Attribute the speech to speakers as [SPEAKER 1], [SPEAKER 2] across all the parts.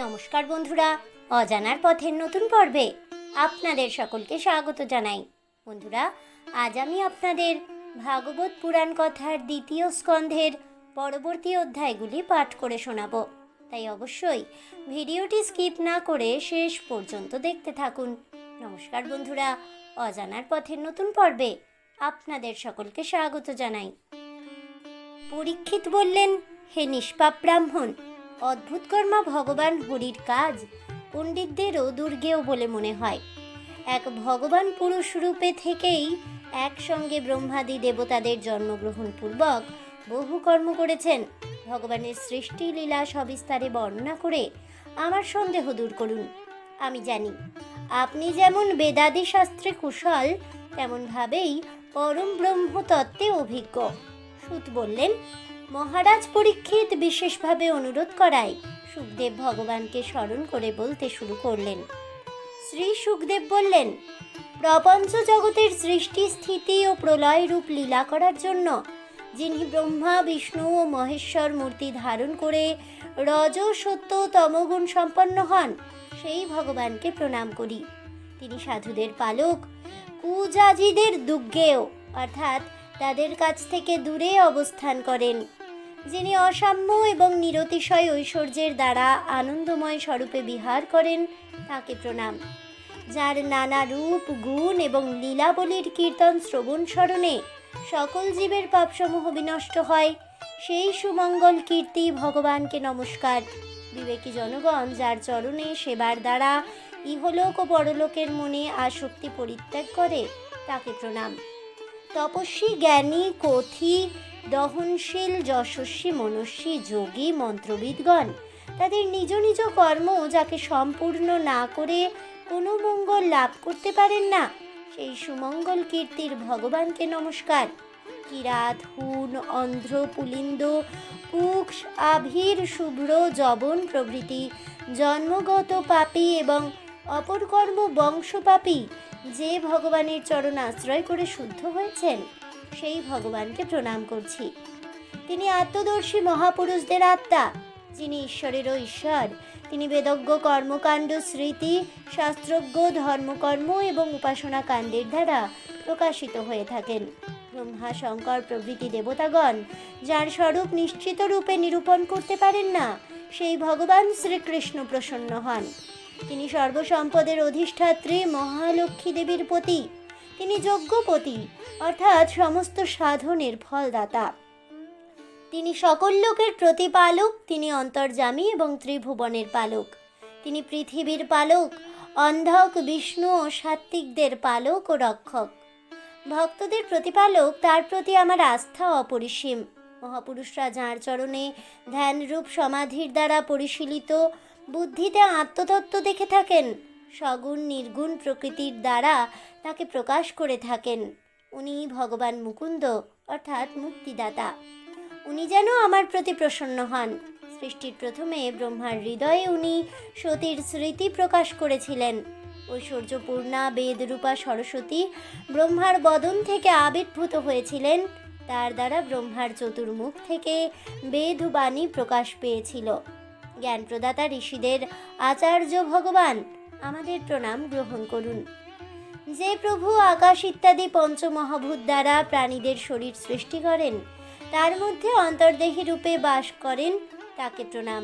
[SPEAKER 1] নমস্কার বন্ধুরা অজানার পথের নতুন পর্বে আপনাদের সকলকে স্বাগত জানাই বন্ধুরা আজ আমি আপনাদের ভাগবত পুরাণ কথার দ্বিতীয় স্কন্ধের পরবর্তী অধ্যায়গুলি পাঠ করে শোনাব তাই অবশ্যই ভিডিওটি স্কিপ না করে শেষ পর্যন্ত দেখতে থাকুন নমস্কার বন্ধুরা অজানার পথের নতুন পর্বে আপনাদের সকলকে স্বাগত জানাই
[SPEAKER 2] পরীক্ষিত বললেন হে নিষ্পাপ ব্রাহ্মণ অদ্ভুত কর্মা ভগবান হরির কাজ পণ্ডিতদেরও দুর্গেও বলে মনে হয় এক ভগবান পুরুষ রূপে থেকেই একসঙ্গে ব্রহ্মাদি দেবতাদের জন্মগ্রহণ পূর্বক বহু কর্ম করেছেন ভগবানের সৃষ্টি লীলা সবিস্তারে বর্ণনা করে আমার সন্দেহ দূর করুন আমি জানি আপনি যেমন বেদাদি শাস্ত্রে কুশল তেমনভাবেই পরম ব্রহ্মতত্ত্বে অভিজ্ঞ সুত বললেন মহারাজ পরীক্ষিত বিশেষভাবে অনুরোধ করায় সুখদেব ভগবানকে স্মরণ করে বলতে শুরু করলেন
[SPEAKER 3] শ্রী সুখদেব বললেন প্রপঞ্চ জগতের সৃষ্টি স্থিতি ও প্রলয় রূপ লীলা করার জন্য যিনি ব্রহ্মা বিষ্ণু ও মহেশ্বর মূর্তি ধারণ করে রজ সত্য তমগুণ সম্পন্ন হন সেই ভগবানকে প্রণাম করি তিনি সাধুদের পালক কুজাজিদের দুর্গেয় অর্থাৎ তাদের কাছ থেকে দূরে অবস্থান করেন যিনি অসাম্য এবং নিরতিশয় ঐশ্বর্যের দ্বারা আনন্দময় স্বরূপে বিহার করেন তাকে প্রণাম যার নানা রূপ গুণ এবং লীলাবলির কীর্তন শ্রবণ স্মরণে সকল জীবের পাপসমূহ বিনষ্ট হয় সেই সুমঙ্গল কীর্তি ভগবানকে নমস্কার বিবেকী জনগণ যার চরণে সেবার দ্বারা ইহলোক ও পরলোকের মনে আসক্তি পরিত্যাগ করে তাকে প্রণাম
[SPEAKER 4] তপস্বী জ্ঞানী কথি দহনশীল যশস্বী মনস্বী যোগী মন্ত্রবিদগণ তাদের নিজ নিজ কর্ম যাকে সম্পূর্ণ না করে কোনো মঙ্গল লাভ করতে পারেন না সেই সুমঙ্গল কীর্তির ভগবানকে নমস্কার কিরাত হুন অন্ধ্র পুলিন্দ কুক্ষ আভির শুভ্র জবন প্রভৃতি জন্মগত পাপী এবং অপরকর্ম বংশপাপী যে ভগবানের চরণ আশ্রয় করে শুদ্ধ হয়েছেন সেই ভগবানকে প্রণাম করছি তিনি আত্মদর্শী মহাপুরুষদের আত্মা যিনি ঈশ্বরেরও ঈশ্বর তিনি বেদজ্ঞ কর্মকাণ্ড স্মৃতি শাস্ত্রজ্ঞ ধর্মকর্ম এবং উপাসনা কাণ্ডের দ্বারা প্রকাশিত হয়ে থাকেন ব্রহ্মা শঙ্কর প্রভৃতি দেবতাগণ যার স্বরূপ নিশ্চিত রূপে নিরূপণ করতে পারেন না সেই ভগবান শ্রীকৃষ্ণ প্রসন্ন হন তিনি সর্বসম্পদের অধিষ্ঠাত্রী মহালক্ষ্মী দেবীর প্রতি তিনি যজ্ঞপতি অর্থাৎ সমস্ত সাধনের ফলদাতা
[SPEAKER 5] তিনি সকল লোকের প্রতিপালক তিনি অন্তর্জামী এবং ত্রিভুবনের পালক তিনি পৃথিবীর পালক অন্ধক বিষ্ণু ও সাত্ত্বিকদের পালক ও রক্ষক ভক্তদের প্রতিপালক তার প্রতি আমার আস্থা অপরিসীম মহাপুরুষরা যাঁর চরণে ধ্যানরূপ সমাধির দ্বারা পরিশীলিত বুদ্ধিতে আত্মতত্ত্ব দেখে থাকেন সগুণ নির্গুণ প্রকৃতির দ্বারা তাকে প্রকাশ করে থাকেন উনি ভগবান মুকুন্দ অর্থাৎ মুক্তিদাতা উনি যেন আমার প্রতি প্রসন্ন হন সৃষ্টির প্রথমে ব্রহ্মার হৃদয়ে উনি সতীর স্মৃতি প্রকাশ করেছিলেন ঐশ্বর্যপূর্ণা বেদরূপা সরস্বতী ব্রহ্মার বদন থেকে আবির্ভূত হয়েছিলেন তার দ্বারা ব্রহ্মার চতুর্মুখ থেকে বেদবাণী প্রকাশ পেয়েছিল জ্ঞানপ্রদাতা ঋষিদের আচার্য ভগবান আমাদের প্রণাম গ্রহণ করুন যে প্রভু আকাশ ইত্যাদি পঞ্চমহাভূত দ্বারা প্রাণীদের শরীর সৃষ্টি করেন তার মধ্যে অন্তর্দেহী রূপে বাস করেন তাকে প্রণাম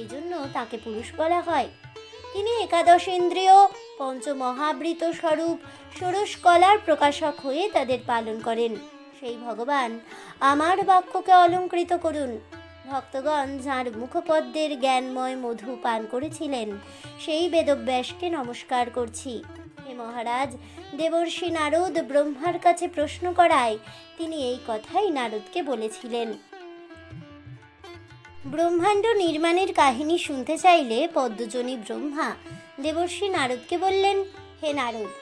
[SPEAKER 5] এই জন্য তাকে পুরুষ বলা হয় তিনি একাদশ ইন্দ্রিয় পঞ্চমহাবৃত স্বরূপ ষোড়শ কলার প্রকাশক হয়ে তাদের পালন করেন সেই ভগবান আমার বাক্যকে অলঙ্কৃত করুন ভক্তগণ যাঁর মুখপদ্মের জ্ঞানময় মধু পান করেছিলেন সেই বেদব্যাসকে নমস্কার করছি হে মহারাজ দেবর্ষি নারদ ব্রহ্মার কাছে প্রশ্ন করায় তিনি এই কথাই নারদকে বলেছিলেন
[SPEAKER 6] ব্রহ্মাণ্ড নির্মাণের কাহিনী শুনতে চাইলে পদ্মজনী ব্রহ্মা দেবর্ষি নারদকে বললেন হে নারদ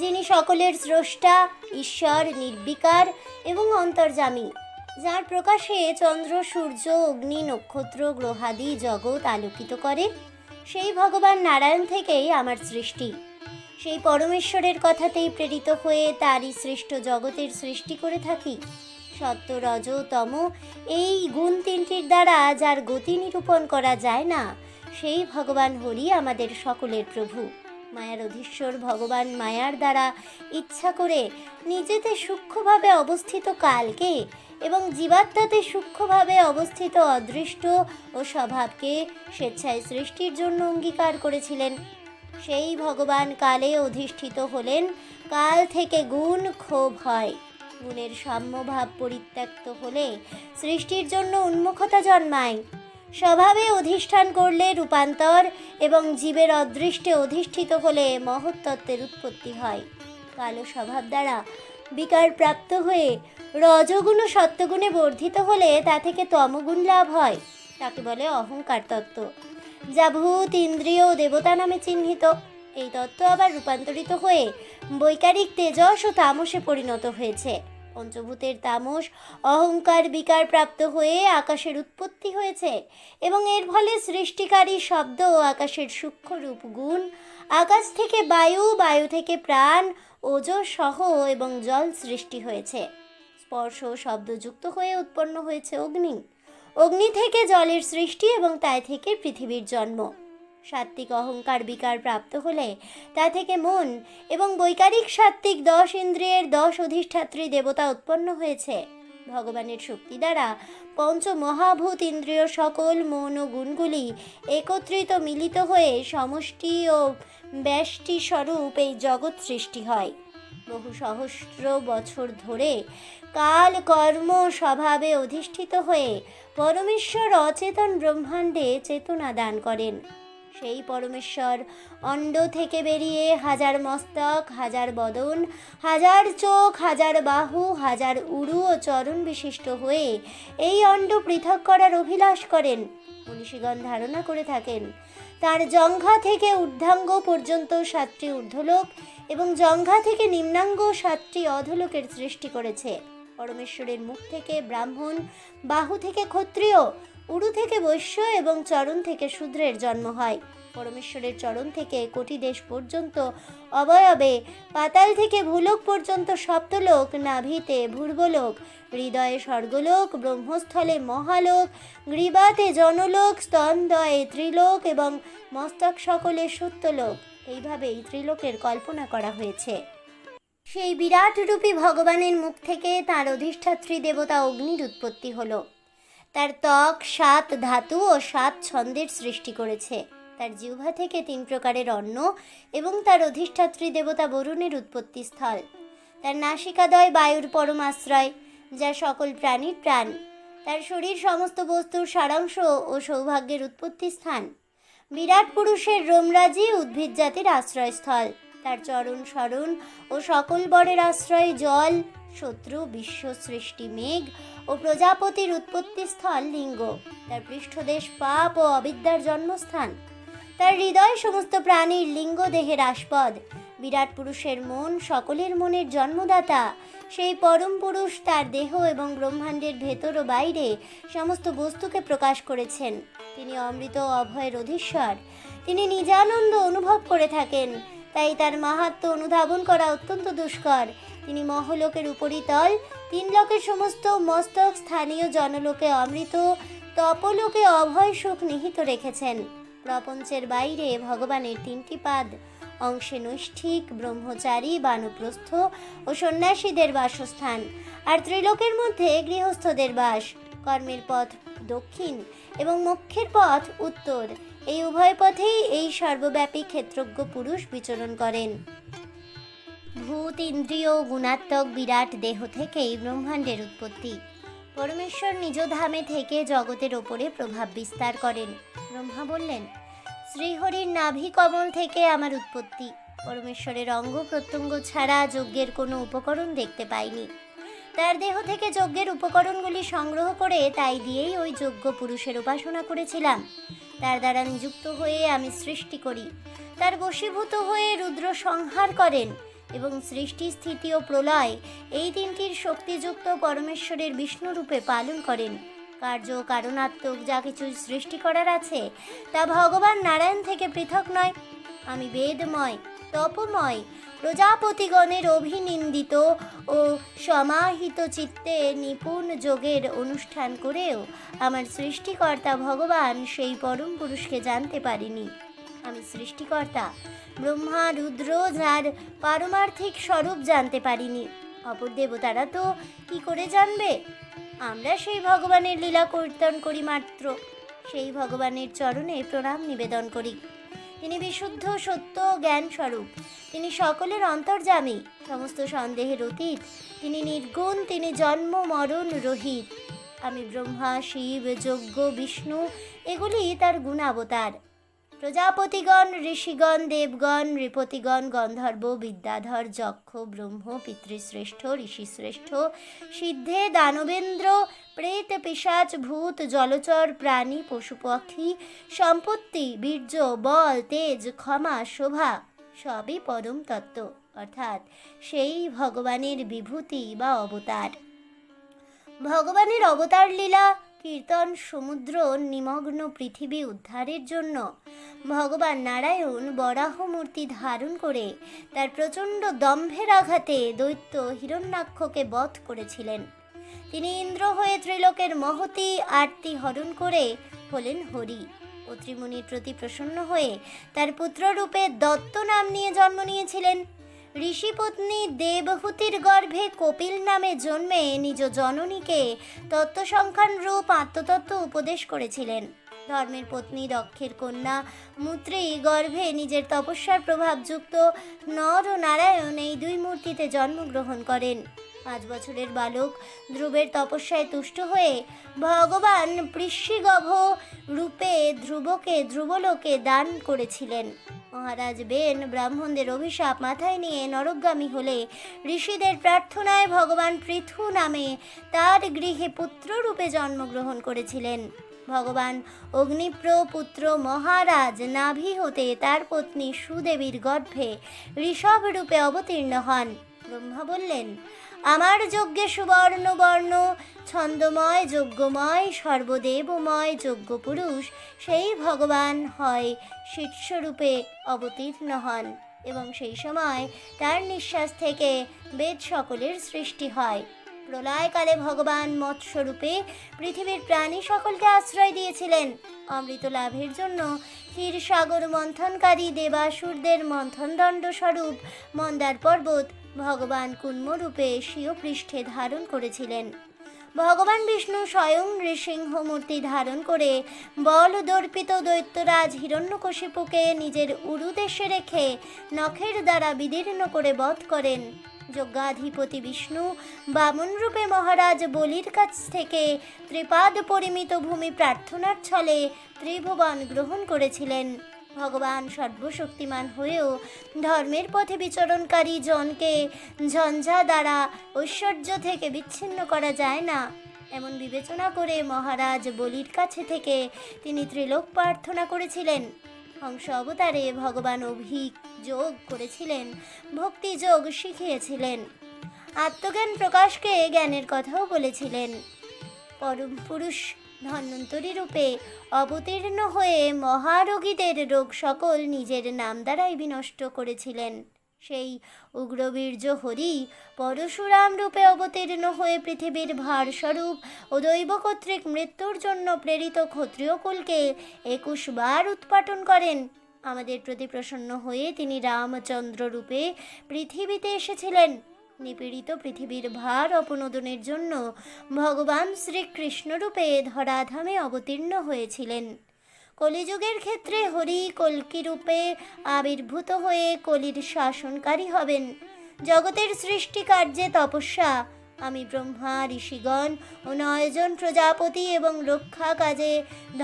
[SPEAKER 6] যিনি সকলের স্রষ্টা ঈশ্বর নির্বিকার এবং অন্তর্জামী যার প্রকাশে চন্দ্র সূর্য অগ্নি নক্ষত্র গ্রহাদি জগৎ আলোকিত করে সেই ভগবান নারায়ণ থেকেই আমার সৃষ্টি সেই পরমেশ্বরের কথাতেই প্রেরিত হয়ে তারই সৃষ্ট জগতের সৃষ্টি করে থাকি সত্য রজ তম এই গুণ তিনটির দ্বারা যার গতি নিরূপণ করা যায় না সেই ভগবান হরি আমাদের সকলের প্রভু মায়ার অধীশ্বর ভগবান মায়ার দ্বারা ইচ্ছা করে নিজেতে সূক্ষ্মভাবে অবস্থিত কালকে এবং জীবাত্মাতে সূক্ষ্মভাবে অবস্থিত অদৃষ্ট ও স্বভাবকে স্বেচ্ছায় সৃষ্টির জন্য অঙ্গীকার করেছিলেন সেই ভগবান কালে অধিষ্ঠিত হলেন কাল থেকে গুণ ক্ষোভ হয় গুণের সাম্যভাব পরিত্যক্ত হলে সৃষ্টির জন্য উন্মুখতা জন্মায় স্বভাবে অধিষ্ঠান করলে রূপান্তর এবং জীবের অদৃষ্টে অধিষ্ঠিত হলে মহত্তত্ত্বের উৎপত্তি হয় কালো স্বভাব দ্বারা বিকার প্রাপ্ত হয়ে রজগুণ ও সত্যগুণে বর্ধিত হলে তা থেকে তমগুণ লাভ হয় তাকে বলে অহংকার তত্ত্ব যা ভূত ইন্দ্রিয় দেবতা নামে চিহ্নিত এই তত্ত্ব আবার রূপান্তরিত হয়ে বৈকারিক তেজস ও তামসে পরিণত হয়েছে পঞ্চভূতের তামস অহংকার বিকার প্রাপ্ত হয়ে আকাশের উৎপত্তি হয়েছে এবং এর ফলে সৃষ্টিকারী শব্দ ও আকাশের সূক্ষ্ম রূপ গুণ আকাশ থেকে বায়ু বায়ু থেকে প্রাণ ওজো সহ এবং জল সৃষ্টি হয়েছে স্পর্শ শব্দযুক্ত হয়ে উৎপন্ন হয়েছে অগ্নি অগ্নি থেকে জলের সৃষ্টি এবং তাই থেকে পৃথিবীর জন্ম সাত্ত্বিক অহংকার বিকার প্রাপ্ত হলে তা থেকে মন এবং বৈকারিক সাত্ত্বিক দশ ইন্দ্রিয়ের দশ অধিষ্ঠাত্রী দেবতা উৎপন্ন হয়েছে ভগবানের শক্তি দ্বারা পঞ্চ মহাভূত ইন্দ্রিয় সকল মন ও গুণগুলি একত্রিত মিলিত হয়ে সমষ্টি ও ব্যষ্টি স্বরূপ এই জগৎ সৃষ্টি হয় বহু সহস্র বছর ধরে কাল কর্ম স্বভাবে অধিষ্ঠিত হয়ে পরমেশ্বর অচেতন ব্রহ্মাণ্ডে চেতনা দান করেন সেই পরমেশ্বর অণ্ড থেকে বেরিয়ে হাজার মস্তক হাজার বদন হাজার চোখ হাজার বাহু হাজার উরু ও চরণ বিশিষ্ট হয়ে এই অণ্ড পৃথক করার অভিলাষ করেন মনীষীগণ ধারণা করে থাকেন তার জঙ্ঘা থেকে ঊর্ধ্বাঙ্গ পর্যন্ত সাতটি ঊর্ধ্বলোক এবং জঙ্ঘা থেকে নিম্নাঙ্গ সাতটি অধলোকের সৃষ্টি করেছে পরমেশ্বরের মুখ থেকে ব্রাহ্মণ বাহু থেকে ক্ষত্রিয় উরু থেকে বৈশ্য এবং চরণ থেকে শূদ্রের জন্ম হয় পরমেশ্বরের চরণ থেকে কোটি দেশ পর্যন্ত অবয়বে পাতাল থেকে ভূলোক পর্যন্ত সপ্তলোক নাভিতে ভূর্বলোক হৃদয়ে স্বর্গলোক ব্রহ্মস্থলে মহালোক গ্রীবাতে জনলোক স্তন্দয়ে ত্রিলোক এবং মস্তক সকলে সত্যলোক এইভাবেই ত্রিলোকের কল্পনা করা হয়েছে
[SPEAKER 7] সেই বিরাট রূপী ভগবানের মুখ থেকে তার অধিষ্ঠাত্রী দেবতা অগ্নির উৎপত্তি হলো তার ত্বক সাত ধাতু ও সাত ছন্দের সৃষ্টি করেছে তার জিহ্বা থেকে তিন প্রকারের অন্ন এবং তার অধিষ্ঠাত্রী দেবতা বরুণের উৎপত্তি স্থল তার নাসিকাদয় বায়ুর পরম আশ্রয় যা সকল প্রাণীর প্রাণ তার শরীর সমস্ত বস্তুর সারাংশ ও সৌভাগ্যের উৎপত্তি স্থান বিরাট পুরুষের রোমরাজি উদ্ভিদ জাতির আশ্রয়স্থল তার চরণ স্মরণ ও সকল বরের আশ্রয় জল শত্রু বিশ্ব সৃষ্টি মেঘ ও প্রজাপতির উৎপত্তিস্থল লিঙ্গ তার পৃষ্ঠদেশ পাপ ও অবিদ্যার জন্মস্থান তার হৃদয় সমস্ত প্রাণীর লিঙ্গ দেহের আস্পদ বিরাট পুরুষের মন সকলের মনের জন্মদাতা সেই পরম পুরুষ তার দেহ এবং ব্রহ্মাণ্ডের ভেতর ও বাইরে সমস্ত বস্তুকে প্রকাশ করেছেন তিনি অমৃত অভয়ের অধীশ্বর তিনি নিজানন্দ অনুভব করে থাকেন তাই তার মাহাত্ম অনুধাবন করা অত্যন্ত দুষ্কর তিনি মহলোকের উপরিতল তিন লোকের সমস্ত মস্তক স্থানীয় জনলোকে অমৃত তপলোকে অভয় সুখ নিহিত রেখেছেন প্রপঞ্চের বাইরে ভগবানের তিনটি পাদ অংশে নৈষ্ঠিক ব্রহ্মচারী বানপ্রস্থ ও সন্ন্যাসীদের বাসস্থান আর ত্রিলোকের মধ্যে গৃহস্থদের বাস কর্মের পথ দক্ষিণ এবং মোক্ষের পথ উত্তর এই উভয় পথেই এই সর্বব্যাপী ক্ষেত্রজ্ঞ পুরুষ বিচরণ করেন
[SPEAKER 8] ভূত ইন্দ্রিয় গুণাত্মক বিরাট দেহ থেকেই ব্রহ্মাণ্ডের উৎপত্তি পরমেশ্বর নিজ ধামে থেকে জগতের ওপরে প্রভাব বিস্তার করেন ব্রহ্মা বললেন শ্রীহরির নাভি কমল থেকে আমার উৎপত্তি পরমেশ্বরের অঙ্গ প্রত্যঙ্গ ছাড়া যজ্ঞের কোনো উপকরণ দেখতে পাইনি তার দেহ থেকে যজ্ঞের উপকরণগুলি সংগ্রহ করে তাই দিয়েই ওই যজ্ঞ পুরুষের উপাসনা করেছিলাম তার দ্বারা নিযুক্ত হয়ে আমি সৃষ্টি করি তার বশীভূত হয়ে রুদ্র সংহার করেন এবং সৃষ্টি স্থিতি ও প্রলয় এই দিনটির শক্তিযুক্ত পরমেশ্বরের বিষ্ণুরূপে পালন করেন কার্য কারণাত্মক যা কিছু সৃষ্টি করার আছে তা ভগবান নারায়ণ থেকে পৃথক নয় আমি বেদময় তপময় প্রজাপতিগণের অভিনিন্দিত ও সমাহিত চিত্তে নিপুণ যোগের অনুষ্ঠান করেও আমার সৃষ্টিকর্তা ভগবান সেই পরম পুরুষকে জানতে পারিনি আমি সৃষ্টিকর্তা ব্রহ্মা রুদ্র যার পারমার্থিক স্বরূপ জানতে পারিনি অপর দেবতারা তো কি করে জানবে আমরা সেই ভগবানের লীলা কীর্তন করি মাত্র সেই ভগবানের চরণে প্রণাম নিবেদন করি তিনি বিশুদ্ধ সত্য জ্ঞান স্বরূপ তিনি সকলের অন্তর্জামী সমস্ত সন্দেহের অতীত তিনি নির্গুণ তিনি জন্ম মরণ রহিত আমি ব্রহ্মা শিব যজ্ঞ বিষ্ণু এগুলি তার গুণাবতার প্রজাপতিগণ ঋষিগণ দেবগণ নৃপতিগণ গন্ধর্ব বিদ্যাধর যক্ষ ব্রহ্ম পিতৃশ্রেষ্ঠ ঋষিশ্রেষ্ঠ সিদ্ধে দানবেন্দ্র প্রেত পিসাচ ভূত জলচর প্রাণী পশুপক্ষী সম্পত্তি বীর্য বল তেজ ক্ষমা শোভা সবই পরম তত্ত্ব অর্থাৎ সেই ভগবানের বিভূতি বা অবতার
[SPEAKER 9] ভগবানের অবতার লীলা কীর্তন সমুদ্র নিমগ্ন পৃথিবী উদ্ধারের জন্য ভগবান নারায়ণ বরাহ মূর্তি ধারণ করে তার প্রচণ্ড দম্ভের আঘাতে দৈত্য হিরণ্যাক্ষকে বধ করেছিলেন তিনি ইন্দ্র হয়ে ত্রিলোকের মহতি আরতি হরণ করে হলেন হরি ও ত্রিমুনির প্রতি প্রসন্ন হয়ে তার পুত্ররূপে দত্ত নাম নিয়ে জন্ম নিয়েছিলেন ঋষিপত্নী দেবহুতির গর্ভে কপিল নামে জন্মে নিজ জননীকে তত্ত্বসংখ্যান রূপ আত্মতত্ত্ব উপদেশ করেছিলেন ধর্মের পত্নী দক্ষের কন্যা মূত্রী গর্ভে নিজের তপস্যার প্রভাবযুক্ত নর ও নারায়ণ এই দুই মূর্তিতে জন্মগ্রহণ করেন পাঁচ বছরের বালক ধ্রুবের তপস্যায় তুষ্ট হয়ে ভগবান পৃষ্ঠিগভ রূপে ধ্রুবকে ধ্রুবলোকে দান করেছিলেন মহারাজ বেন ব্রাহ্মণদের অভিশাপ মাথায় নিয়ে নরকগামী হলে ঋষিদের প্রার্থনায় ভগবান পৃথু নামে তার গৃহে পুত্র রূপে জন্মগ্রহণ করেছিলেন ভগবান অগ্নিপ্র পুত্র মহারাজ নাভি হতে তার পত্নী সুদেবীর গর্ভে ঋষভ রূপে অবতীর্ণ হন ব্রহ্মা বললেন আমার যজ্ঞে সুবর্ণ বর্ণ ছন্দময় যজ্ঞময় সর্বদেবময় যজ্ঞ পুরুষ সেই ভগবান হয় শীর্ষরূপে অবতীর্ণ হন এবং সেই সময় তার নিঃশ্বাস থেকে বেদ সকলের সৃষ্টি হয় প্রলয়কালে ভগবান মৎস্যরূপে পৃথিবীর প্রাণী সকলকে আশ্রয় দিয়েছিলেন অমৃত লাভের জন্য ক্ষীরসাগর মন্থনকারী দেবাসুরদের মন্থনদণ্ড স্বরূপ মন্দার পর্বত ভগবান কুন্মরূপে স্বীয় পৃষ্ঠে ধারণ করেছিলেন ভগবান বিষ্ণু স্বয়ং নৃসিংহ মূর্তি ধারণ করে বলদর্পিত দৈত্যরাজ হিরণ্যকশিপুকে নিজের উরুদেশে রেখে নখের দ্বারা বিদীর্ণ করে বধ করেন যজ্ঞাধিপতি বিষ্ণু বামনরূপে মহারাজ বলির কাছ থেকে ত্রিপাদ পরিমিত ভূমি প্রার্থনার ছলে ত্রিভুবন গ্রহণ করেছিলেন ভগবান সর্বশক্তিমান হয়েও ধর্মের পথে বিচরণকারী জনকে ঝঞ্ঝা দ্বারা ঐশ্বর্য থেকে বিচ্ছিন্ন করা যায় না এমন বিবেচনা করে মহারাজ বলির কাছে থেকে তিনি ত্রিলোক প্রার্থনা করেছিলেন হংস অবতারে ভগবান অভিক যোগ করেছিলেন ভক্তি যোগ শিখিয়েছিলেন আত্মজ্ঞান প্রকাশকে জ্ঞানের কথাও বলেছিলেন পরম পুরুষ ধন্বন্তরী রূপে অবতীর্ণ হয়ে মহারোগীদের রোগ সকল নিজের নাম দ্বারাই বিনষ্ট করেছিলেন সেই উগ্রবীর্য হরি পরশুরাম রূপে অবতীর্ণ হয়ে পৃথিবীর ভারস্বরূপ ও দৈব কর্তৃক মৃত্যুর জন্য প্রেরিত ক্ষত্রিয়কুলকে একুশ বার উৎপাটন করেন আমাদের প্রতি প্রসন্ন হয়ে তিনি রামচন্দ্র রূপে পৃথিবীতে এসেছিলেন নিপীড়িত পৃথিবীর ভার অপনোদনের জন্য ভগবান শ্রীকৃষ্ণরূপে ধরাধামে অবতীর্ণ হয়েছিলেন কলিযুগের ক্ষেত্রে হরি কল্কিরূপে আবির্ভূত হয়ে কলির শাসনকারী হবেন জগতের কার্যে তপস্যা আমি ব্রহ্মা ঋষিগণ ও নয়জন প্রজাপতি এবং রক্ষা কাজে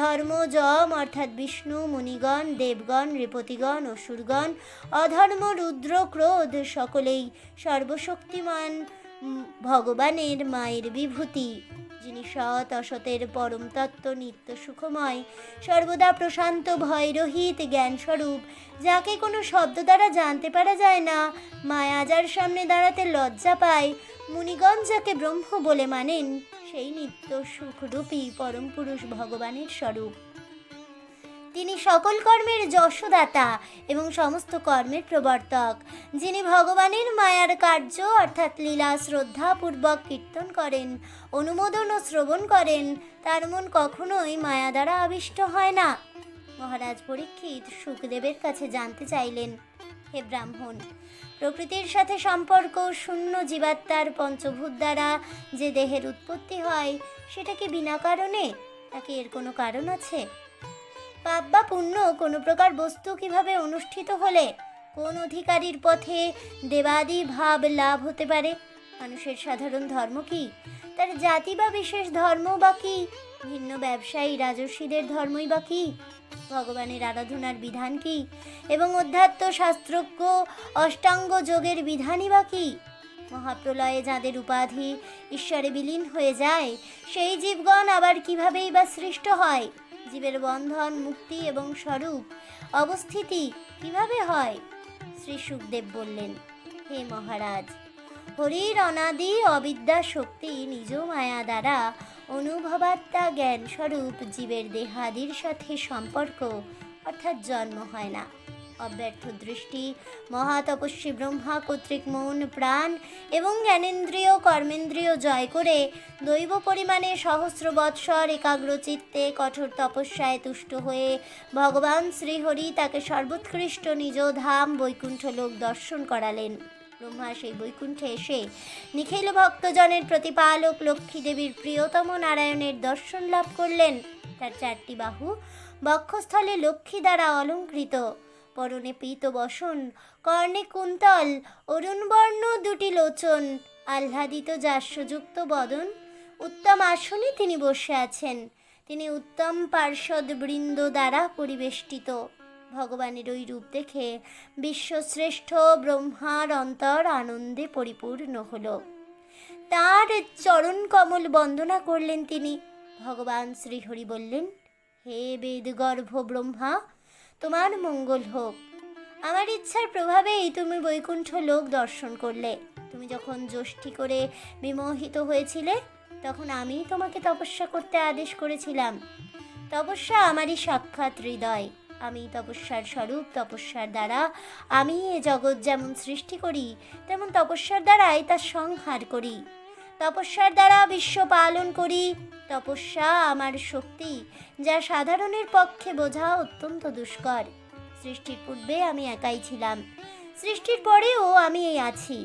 [SPEAKER 9] ধর্ম যম অর্থাৎ বিষ্ণু মুনিগণ দেবগণ নৃপতিগণ অসুরগণ অধর্ম রুদ্র ক্রোধ সকলেই সর্বশক্তিমান ভগবানের মায়ের বিভূতি যিনি সৎ অসতের পরম তত্ত্ব নিত্য সুখময় সর্বদা প্রশান্ত ভয়রহিত জ্ঞানস্বরূপ যাকে কোনো শব্দ দ্বারা জানতে পারা যায় না মায়াজার সামনে দাঁড়াতে লজ্জা পায় মুনিগণ যাকে ব্রহ্ম বলে মানেন সেই নিত্য সুখরূপী পরম পুরুষ ভগবানের স্বরূপ
[SPEAKER 10] তিনি সকল কর্মের যশদাতা এবং সমস্ত কর্মের প্রবর্তক যিনি ভগবানের মায়ার কার্য অর্থাৎ লীলা শ্রদ্ধাপূর্বক কীর্তন করেন অনুমোদন ও শ্রবণ করেন তার মন কখনোই মায়া দ্বারা আবিষ্ট হয় না মহারাজ পরীক্ষিত সুখদেবের কাছে জানতে চাইলেন হে ব্রাহ্মণ প্রকৃতির সাথে সম্পর্ক শূন্য জীবাত্মার পঞ্চভূত দ্বারা যে দেহের উৎপত্তি হয় সেটা কি বিনা কারণে তাকে এর কোনো কারণ আছে পাপ বা পুণ্য কোনো প্রকার বস্তু কিভাবে অনুষ্ঠিত হলে কোন অধিকারীর পথে দেবাদি ভাব লাভ হতে পারে মানুষের সাধারণ ধর্ম কি তার জাতি বা বিশেষ ধর্ম বা কি ভিন্ন ব্যবসায়ী রাজস্বীদের ধর্মই বা কি ভগবানের আরাধনার বিধান কি এবং অধ্যাত্ম শাস্ত্রজ্ঞ অষ্টাঙ্গ যোগের বিধানই বা কি মহাপ্রলয়ে যাদের উপাধি ঈশ্বরে বিলীন হয়ে যায় সেই জীবগণ আবার কিভাবেই বা সৃষ্ট হয় জীবের বন্ধন মুক্তি এবং স্বরূপ অবস্থিতি কিভাবে হয় শ্রী সুখদেব বললেন হে মহারাজ
[SPEAKER 11] হরির অনাদি অবিদ্যা শক্তি নিজ মায়া দ্বারা অনুভবাত্মা জ্ঞান স্বরূপ জীবের দেহাদির সাথে সম্পর্ক অর্থাৎ জন্ম হয় না অব্যর্থ দৃষ্টি মহাতপস্বী ব্রহ্মা কর্তৃক মৌন প্রাণ এবং জ্ঞানেন্দ্রীয় কর্মেন্দ্রীয় জয় করে দৈব পরিমাণে সহস্র বৎসর একাগ্র চিত্তে কঠোর তপস্যায় তুষ্ট হয়ে ভগবান শ্রীহরি তাকে সর্বোৎকৃষ্ট নিজ ধাম বৈকুণ্ঠ লোক দর্শন করালেন ব্রহ্মা সেই বৈকুণ্ঠে এসে নিখিল ভক্তজনের প্রতিপালক লক্ষ্মী দেবীর প্রিয়তম নারায়ণের দর্শন লাভ করলেন তার চারটি বাহু বক্ষস্থলে লক্ষ্মী দ্বারা অলঙ্কৃত পরনে পীত বসন কর্ণে কুন্তল অরুণবর্ণ দুটি লোচন আহ্লাদিত যাস্যযুক্ত বদন উত্তম আসনে তিনি বসে আছেন তিনি উত্তম পার্ষদ বৃন্দ দ্বারা পরিবেষ্টিত ভগবানের ওই রূপ দেখে বিশ্বশ্রেষ্ঠ ব্রহ্মার অন্তর আনন্দে পরিপূর্ণ হল তার চরণ কমল বন্দনা করলেন তিনি ভগবান শ্রীহরি বললেন হে বেদগর্ভ ব্রহ্মা তোমার মঙ্গল হোক আমার ইচ্ছার প্রভাবেই তুমি বৈকুণ্ঠ লোক দর্শন করলে তুমি যখন জ্যোষ্ঠি করে বিমোহিত হয়েছিলে তখন আমি তোমাকে তপস্যা করতে আদেশ করেছিলাম তপস্যা আমারই সাক্ষাৎ হৃদয় আমি তপস্যার স্বরূপ তপস্যার দ্বারা আমি এ জগৎ যেমন সৃষ্টি করি তেমন তপস্যার দ্বারাই তার সংহার করি তপস্যার দ্বারা বিশ্ব পালন করি তপস্যা আমার শক্তি যা সাধারণের পক্ষে বোঝা অত্যন্ত দুষ্কর সৃষ্টির পূর্বে আমি একাই ছিলাম সৃষ্টির পরেও আমি এই আছি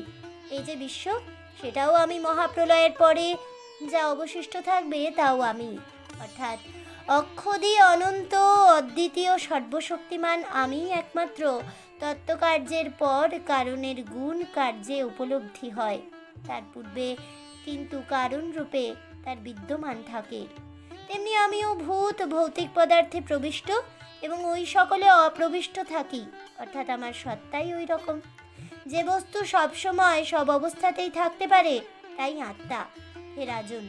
[SPEAKER 11] এই যে বিশ্ব সেটাও আমি মহাপ্রলয়ের পরে যা অবশিষ্ট থাকবে তাও আমি অর্থাৎ অক্ষদি অনন্ত অদ্বিতীয় সর্বশক্তিমান আমি একমাত্র তত্ত্বকার্যের পর কারণের গুণ কার্যে উপলব্ধি হয় তার পূর্বে কিন্তু কারণরূপে তার বিদ্যমান থাকে তেমনি আমিও ভূত ভৌতিক পদার্থে প্রবিষ্ট এবং ওই সকলে অপ্রবিষ্ট থাকি অর্থাৎ আমার সত্তাই ওই রকম যে বস্তু সবসময় সব অবস্থাতেই থাকতে পারে তাই আত্মা হে রাজন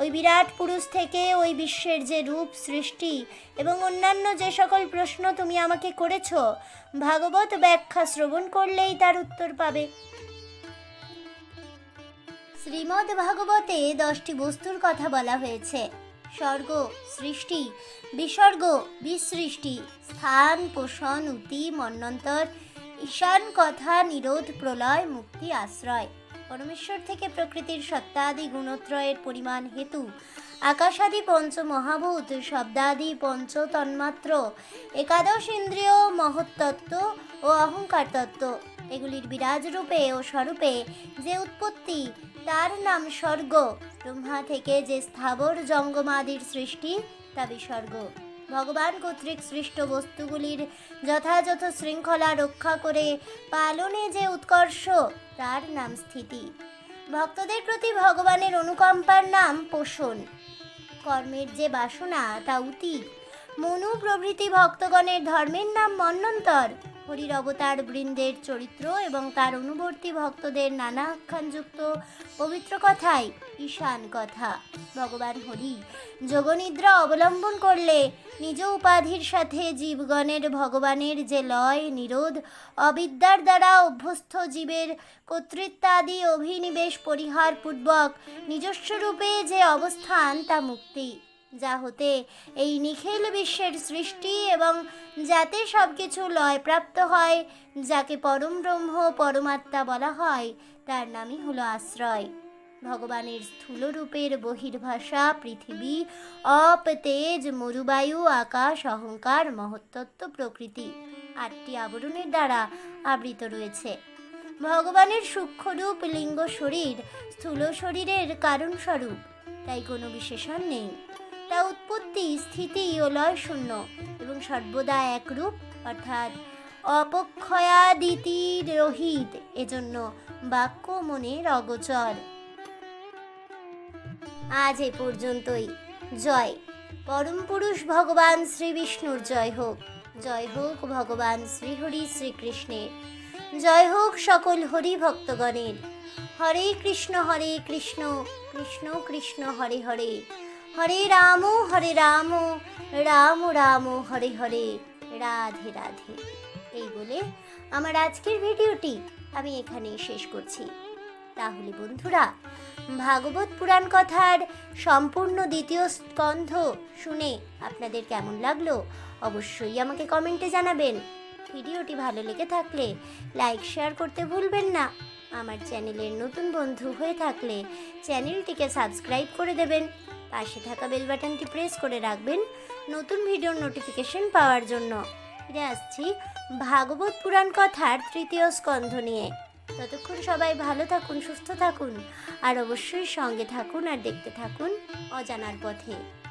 [SPEAKER 11] ওই বিরাট পুরুষ থেকে ওই বিশ্বের যে রূপ সৃষ্টি এবং অন্যান্য যে সকল প্রশ্ন তুমি আমাকে করেছ ভাগবত ব্যাখ্যা শ্রবণ করলেই তার উত্তর পাবে
[SPEAKER 12] শ্রীমদ ভাগবতে দশটি বস্তুর কথা বলা হয়েছে স্বর্গ সৃষ্টি বিসর্গ বিসৃষ্টি স্থান পোষণ উতি মন্নন্তর ঈশান কথা নিরোধ প্রলয় মুক্তি আশ্রয় পরমেশ্বর থেকে প্রকৃতির সত্তাদি গুণত্রয়ের পরিমাণ হেতু আকাশাদি পঞ্চ মহাভূত শব্দাদি তন্মাত্র একাদশ ইন্দ্রিয় মহত্তত্ত্ব ও অহংকার তত্ত্ব এগুলির বিরাজ রূপে ও স্বরূপে যে উৎপত্তি তার নাম স্বর্গ ব্রহ্মা থেকে যে স্থাবর জঙ্গমাদির সৃষ্টি তা বিসর্গ ভগবান কর্তৃক সৃষ্ট বস্তুগুলির যথাযথ শৃঙ্খলা রক্ষা করে পালনে যে উৎকর্ষ তার নাম স্থিতি ভক্তদের প্রতি ভগবানের অনুকম্পার নাম পোষণ কর্মের যে বাসনা তা অতীত মনু প্রভৃতি ভক্তগণের ধর্মের নাম মন্নন্তর হরির অবতার বৃন্দের চরিত্র এবং তার অনুবর্তী ভক্তদের নানা আখ্যানযুক্ত পবিত্র কথাই ঈশান কথা ভগবান হরি যোগনিদ্রা অবলম্বন করলে নিজ উপাধির সাথে জীবগণের ভগবানের যে লয় নিরোধ অবিদ্যার দ্বারা অভ্যস্ত জীবের কর্তৃত্বাদি অভিনিবেশ পরিহার পূর্বক নিজস্ব রূপে যে অবস্থান তা মুক্তি যা হতে এই নিখিল বিশ্বের সৃষ্টি এবং যাতে সব কিছু লয়প্রাপ্ত হয় যাকে পরম ব্রহ্ম পরমাত্মা বলা হয় তার নামই হলো আশ্রয় ভগবানের স্থূল রূপের বহির্ভাষা পৃথিবী অপ তেজ মরুবায়ু আকাশ অহংকার মহত্তত্ব প্রকৃতি আটটি আবরণের দ্বারা আবৃত রয়েছে ভগবানের সূক্ষ্মরূপ লিঙ্গ শরীর স্থূল শরীরের কারণস্বরূপ তাই কোনো বিশেষণ নেই তা উৎপত্তি স্থিতি লয় শূন্য এবং সর্বদা একরূপ অর্থাৎ অপক্ষয়াদিতি রহিত এজন্য বাক্য মনের অগোচর
[SPEAKER 13] আজ এ পর্যন্তই জয় পরম পুরুষ ভগবান শ্রী বিষ্ণুর জয় হোক জয় হোক ভগবান শ্রীহরি শ্রীকৃষ্ণের জয় হোক সকল হরি ভক্তগণের হরে কৃষ্ণ হরে কৃষ্ণ কৃষ্ণ কৃষ্ণ হরে হরে হরে রাম হরে রাম রাম রাম হরে হরে রাধে রাধে এই বলে আমার আজকের ভিডিওটি আমি এখানেই শেষ করছি তাহলে বন্ধুরা ভাগবত পুরাণ কথার সম্পূর্ণ দ্বিতীয় স্কন্ধ শুনে আপনাদের কেমন লাগলো অবশ্যই আমাকে কমেন্টে জানাবেন ভিডিওটি ভালো লেগে থাকলে লাইক শেয়ার করতে ভুলবেন না আমার চ্যানেলের নতুন বন্ধু হয়ে থাকলে চ্যানেলটিকে সাবস্ক্রাইব করে দেবেন পাশে থাকা বেল বাটনটি প্রেস করে রাখবেন নতুন ভিডিওর নোটিফিকেশন পাওয়ার জন্য ফিরে আসছি ভাগবত পুরাণ কথার তৃতীয় স্কন্ধ নিয়ে ততক্ষণ সবাই ভালো থাকুন সুস্থ থাকুন আর অবশ্যই সঙ্গে থাকুন আর দেখতে থাকুন অজানার পথে